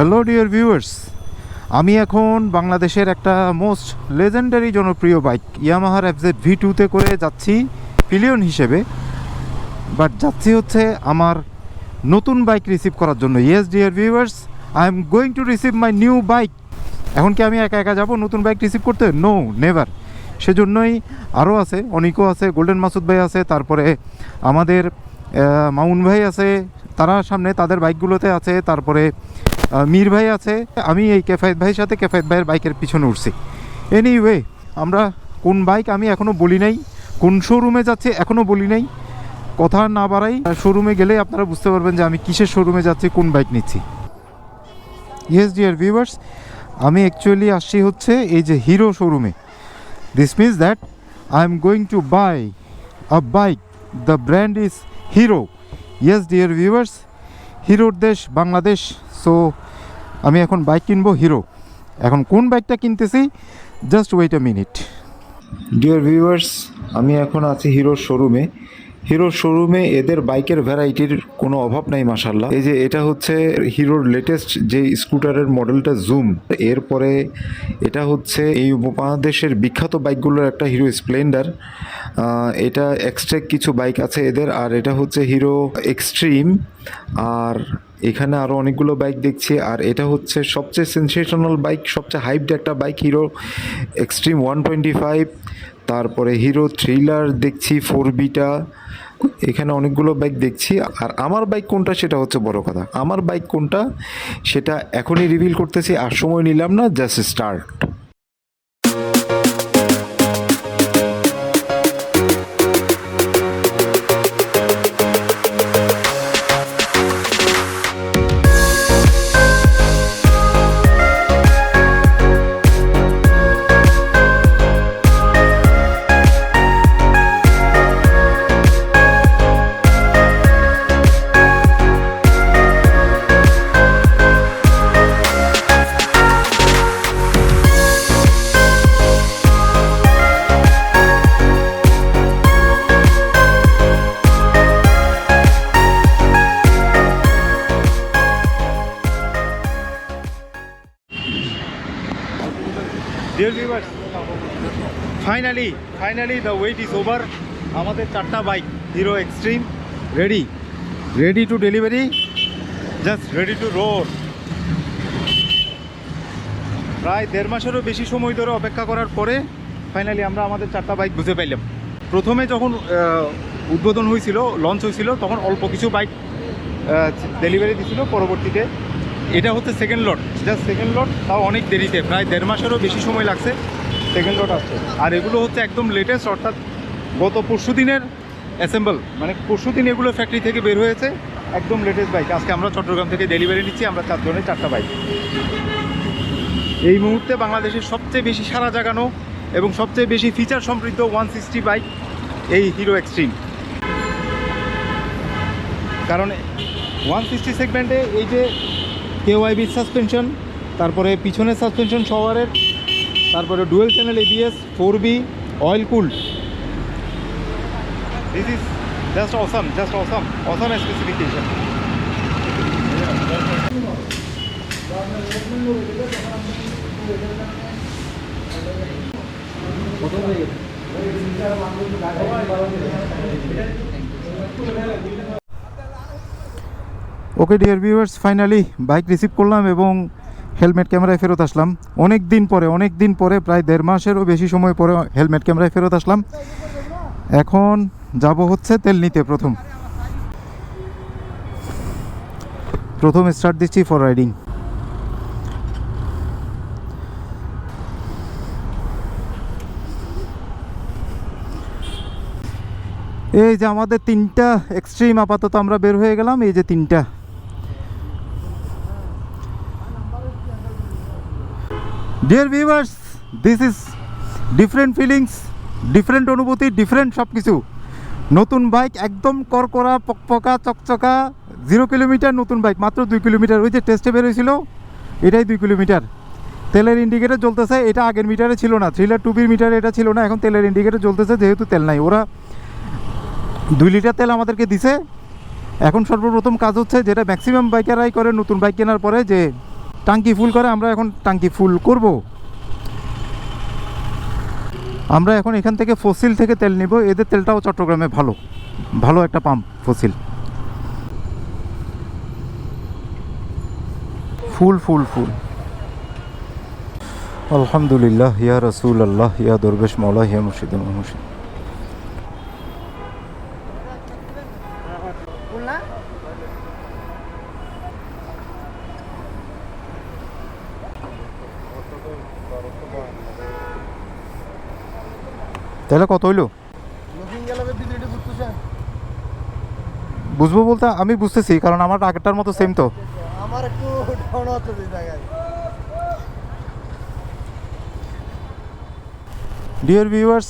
Hello dear viewers আমি এখন বাংলাদেশের একটা মোস্ট লেজেন্ডারি জনপ্রিয় বাইক ইয়ামাহার এফজেড ভি টুতে করে যাচ্ছি পিলিয়ন হিসেবে। বাট যাচ্ছি হচ্ছে আমার নতুন বাইক রিসিভ করার জন্য। Yes dear viewers I am going to receive my new bike এখন কি আমি একা একা যাব নতুন বাইক রিসিভ করতে? নো নেভার সেজন্যই আরও আছে, অনিকও আছে গোল্ডেন মাসুদ ভাই আছে, তারপরে আমাদের মামুন ভাই আছে, তারা সামনে তাদের বাইকগুলোতে আছে, তারপরে মীর ভাই আছে, আমি এই কেফায়েত ভাইয়ের সাথে কেফায়েত ভাইয়ের বাইকের পিছনে উঠছি। এনিওয়ে আমরা কোন বাইক আমি এখনও বলি নাই, কোন শোরুমে যাচ্ছে এখনও বলি নাই। কথা না বাড়াই শোরুমে গেলে আপনারা বুঝতে পারবেন যে আমি কিসের শোরুমে যাচ্ছি, কোন বাইক নিচ্ছি। ইয়েস ডিয়ার ভিউয়ার্স আমি অ্যাকচুয়ালি আসছি হচ্ছে এই যে হিরো শোরুমে this means that I am going to buy a bike the brand is Hero yes dear viewers হিরোর দেশ বাংলাদেশ। সো আমি এখন বাইক কিনবো হিরো এখন কোন বাইকটা কিনতেছি? Just wait a minute dear viewers আমি এখন আছি হিরোর শোরুমে হিরোর শোরুমে এদের বাইকের ভ্যারাইটির কোনো অভাব নাই মাসাল্লাহ এই যে এটা হচ্ছে হিরোর লেটেস্ট যে স্কুটারের মডেলটা জুম এরপরে এটা হচ্ছে এই উপমহাদেশের বিখ্যাত বাইকগুলোর একটা হিরো স্প্লেন্ডার এটা এক্সট্রা কিছু বাইক আছে এদের। আর এটা হচ্ছে হিরো এক্সট্রিম আর এখানে আরও অনেকগুলো বাইক দেখছি, আর এটা হচ্ছে সবচেয়ে সেন্সেশনাল বাইক সবচেয়ে হাইপড একটা bike Hero Xtreme one twenty five তারপরে হিরো থ্রিলার দেখছি ফোর বিটা এখানে অনেকগুলো বাইক দেখছি, আর আমার বাইক কোনটা সেটা হচ্ছে বড় কথা, আমার বাইক কোনটা সেটা এখনই রিভিল করতেছি, আর সময় নিলাম না just start dear viewers finally finally the wait is over আমাদের চারটা bike Hero Xtreme ready ready to delivery just ready to road প্রায় দেড় মাসেরও বেশি সময় ধরে অপেক্ষা করার পরে ফাইনালি আমরা আমাদের চারটা বাইক বুঝে পাইলাম। প্রথমে যখন উদ্বোধন হয়েছিল লঞ্চ হয়েছিল, তখন অল্প কিছু বাইক ডেলিভারি দিছিল, পরবর্তীতে এটা হচ্ছে second lot just second lot তাও অনেক দেরিতে, প্রায় দেড় মাসেরও বেশি সময় লাগছে সেকেন্ড লট আসছে আর এগুলো হচ্ছে একদম লেটেস্ট অর্থাৎ গত পরশু দিনের অ্যাসেম্বল মানে পরশু দিন এগুলো ফ্যাক্টরি থেকে বের হয়েছে, একদম লেটেস্ট বাইক আজকে আমরা চট্টগ্রাম থেকে ডেলিভারি নিচ্ছি, আমরা চারজনের চারটা বাইক এই মুহূর্তে বাংলাদেশের সবচেয়ে বেশি সারা জাগানো এবং সবচেয়ে বেশি ফিচার সমৃদ্ধ ওয়ান সিক্সটি বাইক এই হিরো এক্সট্রিম কারণ ওয়ান সিক্সটি সেগমেন্টে এই যে কেওয়াইবি সাসপেনশন, তারপরে পিছনের সাসপেনশন সওয়ারের, তারপরে dual channel ABS four V oil cooled. This is just awesome just awesome awesome specification okay dear viewers finally bike receive করলাম এবং হেলমেট ক্যামেরায় ফেরত আসলাম। অনেক দিন পরে, অনেক দিন পরে, প্রায় দেড় মাসেরও বেশি সময় পরে হেলমেট ক্যামেরায় ফেরত আসলাম। এখন যাব হচ্ছে তেল নিতে প্রথম। প্রথম স্টার্ট দিচ্ছি ফর রাইডিং এই যে আমাদের তিনটা এক্সট্রিম আপাতত আমরা বের হয়ে গেলাম, এই যে তিনটা। Dear viewers this is different feelings different অনুভূতি ডিফারেন্ট সব কিছু নতুন বাইক একদম করকরা পকপকা, চকচকা জিরো কিলোমিটার নতুন বাইক মাত্র দুই কিলোমিটার ওই যে টেস্টে বের হয়েছিল এটাই দুই কিলোমিটার তেলের ইন্ডিকেটর জ্বলতেছে, এটা আগের মিটারে ছিল না। থ্রিলার টুবির মিটারে এটা ছিল না, এখন তেলের ইন্ডিকেটর জ্বলতেছে, যেহেতু তেল নাই। ওরা দুই লিটার তেল আমাদেরকে দিছে। এখন সর্বপ্রথম কাজ হচ্ছে, যেটা ম্যাক্সিমাম বাইকাররাই করে, নতুন বাইক কেনার পরে, যে টাঙ্কি ফুল করে, আমরা এখন টাঙ্কি ফুল করব। আমরা এখন এখান থেকে ফসিল থেকে তেল নিব। এদের তেলটাও চট্টগ্রামে ভালো। ভালো একটা পাম্প, ফসিল। ফুল ফুল ফুল। আলহামদুলিল্লাহ, ইয়া রসুল আল্লাহ ইয়া দরবেশ মৌলা ইয়া মুর্শিদ মুর্শিদ। তাহলে কত হইল? বুঝব বলতে আমি বুঝতেছি কারণ আমার আগেরটার মতো সেম তো। আমার একটু ডাউন হচ্ছে এই জায়গায়। ডিয়ার ভিউয়ার্স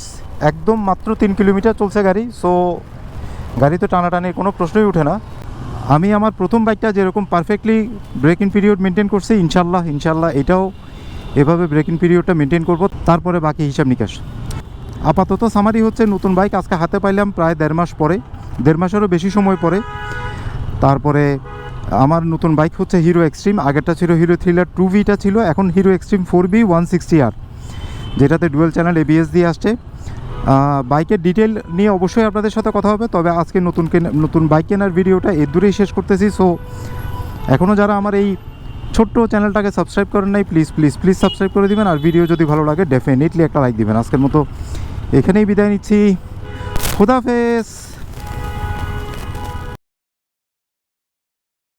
একদম মাত্র তিন কিলোমিটার চলছে গাড়ি সো গাড়ি তো টানাটানির কোনো প্রশ্নই ওঠে না। আমি আমার প্রথম বাইকটা যেরকম perfectly break in period maintain করছি ইনশাল্লাহ ইনশাল্লাহ এটাও এভাবে ব্রেক ইন পিরিয়ডটা মেনটেন করব তারপরে বাকি হিসাব নিকাশ। আপাতত সামারি হচ্ছে নতুন বাইক। আজকে হাতে পাইলাম প্রায় দেড় মাস পরে, দেড় মাসেরও বেশি সময় পরে। তারপরে আমার নতুন বাইক হচ্ছে হিরো এক্সট্রিম আগেরটা ছিল হিরো থ্রিলার টু ভিটা ছিল, এখন Hero Xtreme four V one sixty আর যেটাতে ডুয়েল চ্যানেল এবিএস দিয়ে আসছে। বাইকের ডিটেল নিয়ে অবশ্যই আপনাদের সাথে কথা হবে, তবে আজকে নতুন নতুন বাইক কেনার ভিডিওটা এর দূরেই শেষ করতেছি। সো এখনও যারা আমার এই ছোট্ট চ্যানেলটাকে সাবস্ক্রাইব করেন নাই প্লিজ প্লিজ প্লিজ সাবস্ক্রাইব করে দিবেন। আর ভিডিও যদি ভালো লাগে ডেফিনেটলি একটা লাইক দিবেন। আজকের মতো এখানেই বিদায় নিচ্ছি। খুদাফেজ